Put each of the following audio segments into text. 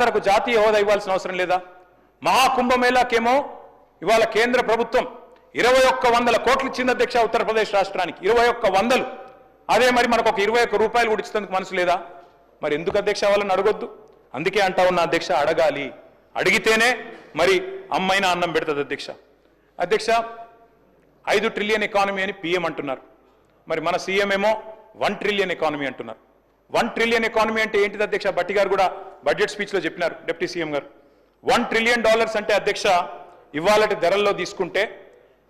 జాతరకు జాతీయ హోదా ఇవ్వాల్సిన అవసరం లేదా? మహాకుంభమేళాకేమో ఇవాళ కేంద్ర ప్రభుత్వం ఇరవై ఒక్క వందల కోట్లు ఇచ్చింది అధ్యక్ష ఉత్తరప్రదేశ్ రాష్ట్రానికి. ఇరవై ఒక్క వందలు. అదే మరి మనకు ఒక ఇరవై ఒక్క రూపాయలు కూడా ఇచ్చేందుకు మనసు లేదా? మరి ఎందుకు అధ్యక్ష వాళ్ళని అడగొద్దు? అందుకే అంటా ఉన్న అధ్యక్ష అడగాలి. అడిగితేనే మరి అమ్మైనా అన్నం పెడుతుంది అధ్యక్ష. అధ్యక్ష ఐదు ట్రిలియన్ ఎకానమీ అని పిఎం అంటున్నారు. మరి మన సీఎం ఏమో వన్ ట్రిలియన్ ఎకానమీ అంటున్నారు. వన్ ట్రిలియన్ ఎకానమీ అంటే ఏంటిది అధ్యక్ష? భట్టి గారు కూడా బడ్జెట్ స్పీచ్లో చెప్పినారు డిప్యూటీ సీఎం గారు. వన్ ట్రిలియన్ డాలర్స్ అంటే అధ్యక్ష ఇవాళటి ధరల్లో తీసుకుంటే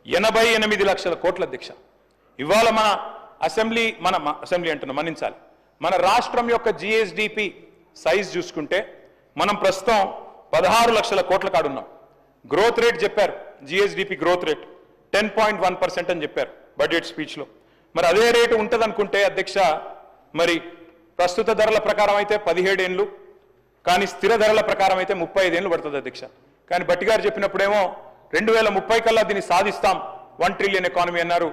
ఎనభై ఎనిమిది లక్షల కోట్ల అధ్యక్ష. ఇవాళ మన అసెంబ్లీ మన అసెంబ్లీ అంటున్నా మన్నించాలి. మన రాష్ట్రం యొక్క జిఎస్డిపి సైజ్ చూసుకుంటే మనం ప్రస్తుతం పదహారు లక్షల కోట్ల కాడున్నాం. గ్రోత్ రేట్ చెప్పారు GSDP growth rate. Ten point one percent అని చెప్పారు బడ్జెట్ స్పీచ్లో. మరి అదే రేటు ఉంటుంది అనుకుంటే అధ్యక్ష మరి ప్రస్తుత ధరల ప్రకారం అయితే పదిహేడేండ్లు కానీ స్థిర ధరల ప్రకారం అయితే ముప్పై ఐదేళ్ళు పడుతుంది అధ్యక్ష. కానీ బట్టిగారు చెప్పినప్పుడేమో రెండు వేల ముప్పై కల్లా దీన్ని సాధిస్తాం వన్ ట్రిలియన్ ఎకానమీ అన్నారు.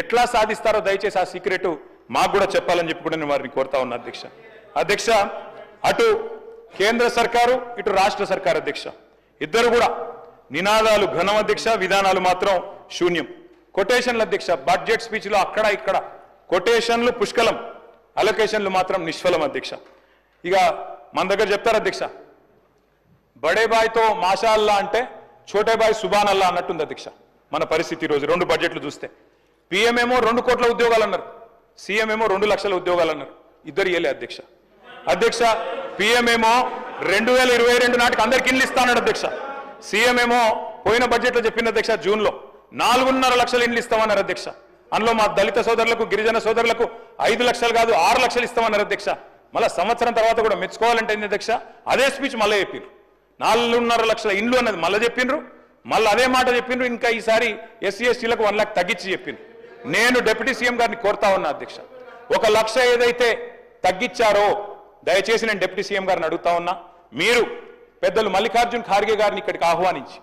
ఎట్లా సాధిస్తారో దయచేసి ఆ సీక్రెట్ మాకు కూడా చెప్పాలని చెప్పి కూడా నేను వారిని కోరుతా ఉన్నా అధ్యక్ష. అధ్యక్ష అటు కేంద్ర సర్కారు ఇటు రాష్ట్ర సర్కారు అధ్యక్ష. ఇద్దరు కూడా నినాదాలు ఘనం అధ్యక్ష విధానాలు మాత్రం శూన్యం. కొటేషన్ల అధ్యక్ష బడ్జెట్ స్పీచ్లో అక్కడ ఇక్కడ. కొటేషన్లు పుష్కలం అలొకేషన్లు మాత్రం నిష్ఫలం అధ్యక్ష. ఇక మన దగ్గర చెప్తారు అధ్యక్ష బడే బాయ్తో మాషాల్లా అంటే చోటే బాయ్ సుబాన్ అల్లా అన్నట్టుంది అధ్యక్ష మన పరిస్థితి ఈరోజు రోజు రెండు బడ్జెట్లు చూస్తే. పిఎం ఏమో రెండు కోట్ల ఉద్యోగాలు అన్నారు సీఎంఏమో రెండు లక్షల ఉద్యోగాలు అన్నారు ఇద్దరు ఇయ్యలే అధ్యక్ష. అధ్యక్ష పిఎం ఏమో రెండు వేల ఇరవై రెండు నాటికి అందరికి ఇల్లు ఇస్తానన్నాడు అధ్యక్ష. సీఎం ఏమో పోయిన బడ్జెట్లో చెప్పిన అధ్యక్ష జూన్లో. నాలుగున్నర లక్షలు ఇండ్లు ఇస్తామన్నారు అధ్యక్ష. అందులో మా దళిత సోదరులకు గిరిజన సోదరులకు ఐదు లక్షలు కాదు ఆరు లక్షలు ఇస్తామన్నారు అధ్యక్ష. మళ్ళీ సంవత్సరం తర్వాత కూడా మెచ్చుకోవాలంటే ఏంది అధ్యక్ష? అదే స్పీచ్ మళ్ళీ చెప్పిండ్రు నాలుగున్నర లక్షల ఇండ్లు అన్నది మళ్ళీ చెప్పిండ్రు మళ్ళీ అదే మాట చెప్పిండ్రు ఇంకా ఈసారి ఎస్సీ ఎస్టీలకు వన్ లాక్ తగ్గించి చెప్పిండ్రు నేను డిప్యూటీ సీఎం గారిని కోరుతా ఉన్నా అధ్యక్ష. ఒక లక్ష ఏదైతే తగ్గించారో దయచేసి నేను డిప్యూటీ సీఎం గారిని అడుగుతా ఉన్నా. మీరు పెద్దలు మల్లికార్జున్ ఖార్గే గారిని ఇక్కడికి ఆహ్వానించి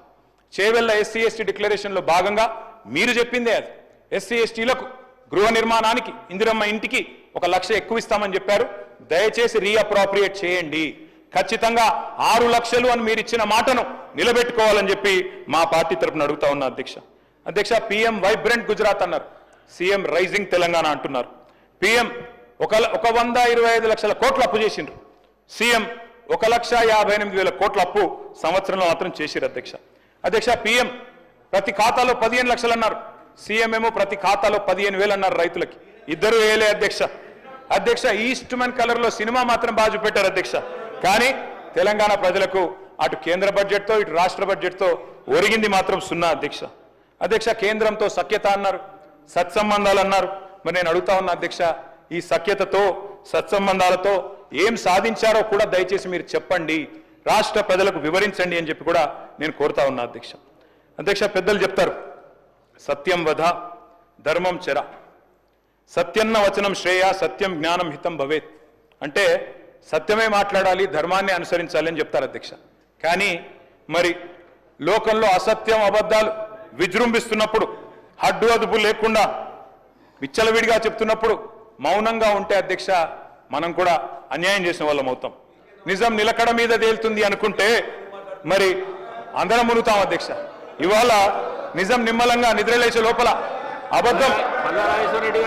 చేవెళ్ళ ఎస్సీ ఎస్టీ డిక్లరేషన్లో భాగంగా మీరు చెప్పిందే అది. ఎస్సీ ఎస్టీలకు గృహ నిర్మాణానికి ఇందిరమ్మ ఇంటికి ఒక లక్ష ఎక్కువ ఇస్తామని చెప్పారు. దయచేసి రీఅప్రాప్రియేట్ చేయండి. ఖచ్చితంగా ఆరు లక్షలు అని మీరు ఇచ్చిన మాటను నిలబెట్టుకోవాలని చెప్పి మా పార్టీ తరపున అడుగుతా ఉన్నా అధ్యక్ష. అధ్యక్ష పిఎం వైబ్రెంట్ గుజరాత్ అన్నారు. సీఎం రైజింగ్ తెలంగాణ అంటున్నారు. పిఎం ఒక ఒక వంద ఇరవై ఐదు లక్షల కోట్లు అప్పు చేసిండ్రు. సీఎం ఒక లక్ష యాభై ఎనిమిది వేల కోట్ల అప్పు సంవత్సరంలో మాత్రం చేసిరు అధ్యక్ష. అధ్యక్ష పిఎం ప్రతి ఖాతాలో పదిహేను లక్షలు అన్నారు. సీఎం ఏమో ప్రతి ఖాతాలో పదిహేను వేలు అన్నారు రైతులకి. ఇద్దరు వేయలే అధ్యక్ష. అధ్యక్ష ఈస్ట్ మన్ కలర్లో సినిమా మాత్రం బాగా చూపెట్టారు అధ్యక్ష. కానీ తెలంగాణ ప్రజలకు అటు కేంద్ర బడ్జెట్తో ఇటు రాష్ట్ర బడ్జెట్తో ఒరిగింది మాత్రం సున్నా అధ్యక్ష. అధ్యక్ష కేంద్రంతో సఖ్యత అన్నారు సత్సంబంధాలు అన్నారు. మరి నేను అడుగుతా ఉన్నా అధ్యక్ష ఈ సఖ్యతతో సత్సంబంధాలతో ఏం సాధించారో కూడా దయచేసి మీరు చెప్పండి. రాష్ట్ర ప్రజలకు వివరించండి అని చెప్పి కూడా నేను కోరుతా ఉన్నా అధ్యక్ష. అధ్యక్ష పెద్దలు చెప్తారు సత్యం వధ ధర్మం చెర. సత్యన్న వచనం శ్రేయ సత్యం జ్ఞానం హితం భవేత్. అంటే సత్యమే మాట్లాడాలి ధర్మాన్ని అనుసరించాలి అని చెప్తారు అధ్యక్ష. కానీ మరి లోకంలో అసత్యం అబద్ధాలు విజృంభిస్తున్నప్పుడు హడ్డు అదుపు లేకుండా విచ్చలవిడిగా చెప్తున్నప్పుడు మౌనంగా ఉంటే అధ్యక్ష మనం కూడా అన్యాయం చేసిన వాళ్ళం అవుతాం. నిజం నిలకడ మీద తేలుతుంది అనుకుంటే మరి అందరం మునుగుతాం అధ్యక్ష. ఇవాళ నిజం నిమ్మలంగా నిద్రలేసే లోపల అబద్ధం.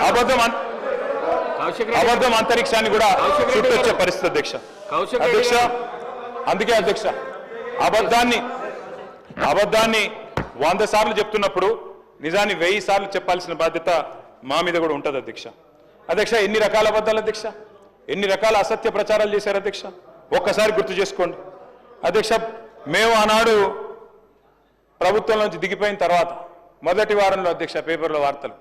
అబద్ధం అబద్ధం అంతరిక్షాన్ని కూడా చుట్టొచ్చే. పరిస్థితి అధ్యక్ష. అధ్యక్ష. అందుకే అధ్యక్ష. అబద్ధాన్ని అబద్ధాన్ని వంద సార్లు చెప్తున్నప్పుడు నిజాన్ని వెయ్యి సార్లు చెప్పాల్సిన బాధ్యత మా మీద కూడా ఉంటుంది అధ్యక్ష. అధ్యక్ష ఎన్ని రకాల అబద్ధాలు అధ్యక్ష? ఎన్ని రకాల అసత్య ప్రచారాలు చేశారు అధ్యక్ష? ఒక్కసారి గుర్తు చేసుకోండి. అధ్యక్ష మేము ఆనాడు ప్రభుత్వం నుంచి దిగిపోయిన తర్వాత మొదటి వారంలో అధ్యక్ష పేపర్లో వార్తలు.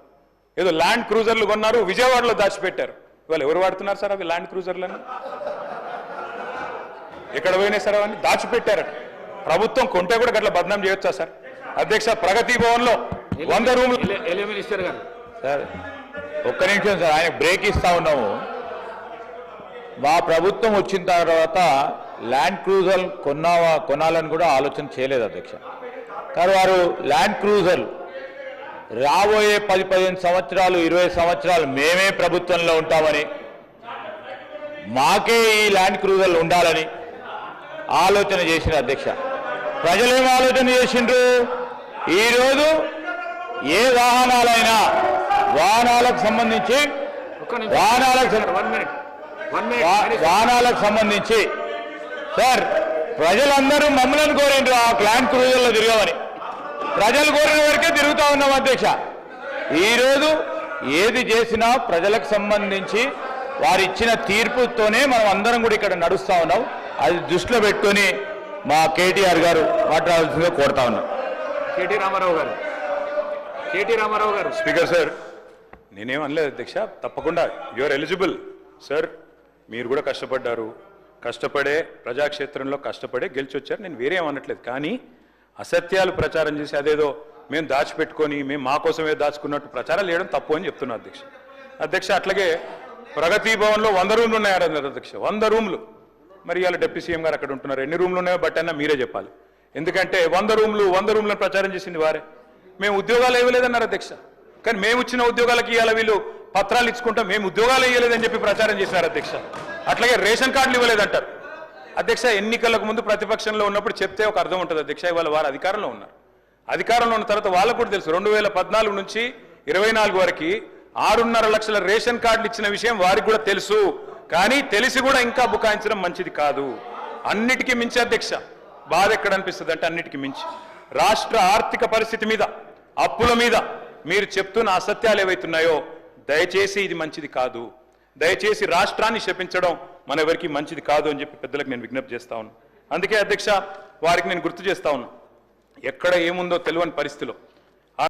ఏదో ల్యాండ్ క్రూజర్లు కొన్నారు విజయవాడలో దాచిపెట్టారు. ఇవాళ ఎవరు వాడుతున్నారు సార్ అవి ల్యాండ్ క్రూజర్లని? ఎక్కడ పోయినాయి సార్ అవన్నీ? దాచిపెట్టారట. ప్రభుత్వం కొంటే కూడా గట్ల బదనాం చేయొచ్చా సార్? అధ్యక్ష ప్రగతి భవన్లో వంద రూములు మినిస్టర్ గారు. సార్ ఒక్క నిమిషం సార్ ఆయన బ్రేక్ ఇస్తా ఉన్నాము. మా ప్రభుత్వం వచ్చిన తర్వాత ల్యాండ్ క్రూజర్ కొన్నావా కొనాలని కూడా ఆలోచన చేయలేదు అధ్యక్ష. కానీ వారు ల్యాండ్ క్రూజర్ రాబోయే పది పదిహేను సంవత్సరాలు ఇరవై సంవత్సరాలు మేమే ప్రభుత్వంలో ఉంటామని మాకే ఈ ల్యాండ్ క్రూజర్లు ఉండాలని ఆలోచన చేసిన అధ్యక్ష. ప్రజలు ఆలోచన చేసిండ్రు? ఈరోజు ఏ వాహనాలైనా వాహనాలకు సంబంధించి వాహనాలకు వాహనాలకు సంబంధించి. సార్ ప్రజలందరూ మమ్మల్ని కోరిండ్రు ఆ ల్యాండ్ క్రూజర్లో తిరగమని. ప్రజలు కోరిన వరకే తిరుగుతా ఉన్నాం అధ్యక్ష. ఈరోజు ఏది చేసినా ప్రజలకు సంబంధించి వారు ఇచ్చిన తీర్పుతోనే మనం అందరం కూడా ఇక్కడ నడుస్తా ఉన్నాం. అది దృష్టిలో పెట్టుకొని మా కేటీఆర్ గారు మాట్లాడాల్సిందిగా కోరుతా ఉన్నాం. కేటీ రామారావు గారు. కేటీ రామారావు గారు. స్పీకర్ సార్ నేనేం అనలేదు అధ్యక్ష. తప్పకుండా యువర్ ఎలిజిబుల్ సార్ మీరు కూడా కష్టపడ్డారు. కష్టపడే ప్రజాక్షేత్రంలో కష్టపడే గెలిచి వచ్చారు నేను వేరేం అనట్లేదు. కానీ అసత్యాలు ప్రచారం చేసి అదేదో మేము దాచిపెట్టుకొని మేము మా కోసమే దాచుకున్నట్టు ప్రచారం చేయడం తప్పు అని చెప్తున్నా అధ్యక్ష. అధ్యక్ష అట్లాగే ప్రగతి భవన్లో వంద రూమ్లు ఉన్నాయన్నారు అధ్యక్ష. వంద రూమ్లు. మరి ఇవాళ డిప్యూటీ సీఎం గారు అక్కడ ఉంటున్నారు. ఎన్ని రూమ్లు ఉన్నాయో బట్ అయినా మీరే చెప్పాలి. ఎందుకంటే వంద రూమ్లు వంద రూమ్లను ప్రచారం చేసింది వారే. మేము ఉద్యోగాలు ఇవ్వలేదన్నారు అధ్యక్ష. కానీ మేము ఇచ్చిన ఉద్యోగాలకి ఇవాళ వీళ్ళు పత్రాలు ఇచ్చుకుంటాం మేము ఉద్యోగాలు ఇవ్వలేదని చెప్పి ప్రచారం చేశారు అధ్యక్ష. అట్లాగే రేషన్ కార్డులు ఇవ్వలేదంటారు. అధ్యక్ష ఎన్నికలకు ముందు ప్రతిపక్షంలో ఉన్నప్పుడు చెప్తే ఒక అర్థం ఉంటుంది అధ్యక్ష ఇవాళ వారు అధికారంలో ఉన్నారు. అధికారంలో ఉన్న తర్వాత వాళ్ళకు కూడా తెలుసు రెండు వేల పద్నాలుగు నుంచి ఇరవై నాలుగు వరకు ఆరున్నర లక్షల రేషన్ కార్డులు ఇచ్చిన విషయం వారికి కూడా తెలుసు. కానీ తెలిసి కూడా ఇంకా బుకాయించడం మంచిది కాదు. అన్నిటికీ మించి అధ్యక్ష బాధ ఎక్కడ అనిపిస్తుంది అంటే అన్నిటికీ మించి. రాష్ట్ర ఆర్థిక పరిస్థితి మీద అప్పుల మీద మీరు చెప్తున్న అసత్యాలు ఏవైతున్నాయో దయచేసి ఇది మంచిది కాదు. దయచేసి రాష్ట్రాన్ని శపించడం మన ఎవరికి మంచిది కాదు అని చెప్పి పెద్దలకు నేను విజ్ఞప్తి చేస్తా ఉన్నాను అందుకే అధ్యక్ష వారికి నేను గుర్తు చేస్తా ఉన్నా. ఎక్కడ ఏముందో తెలియని పరిస్థితిలో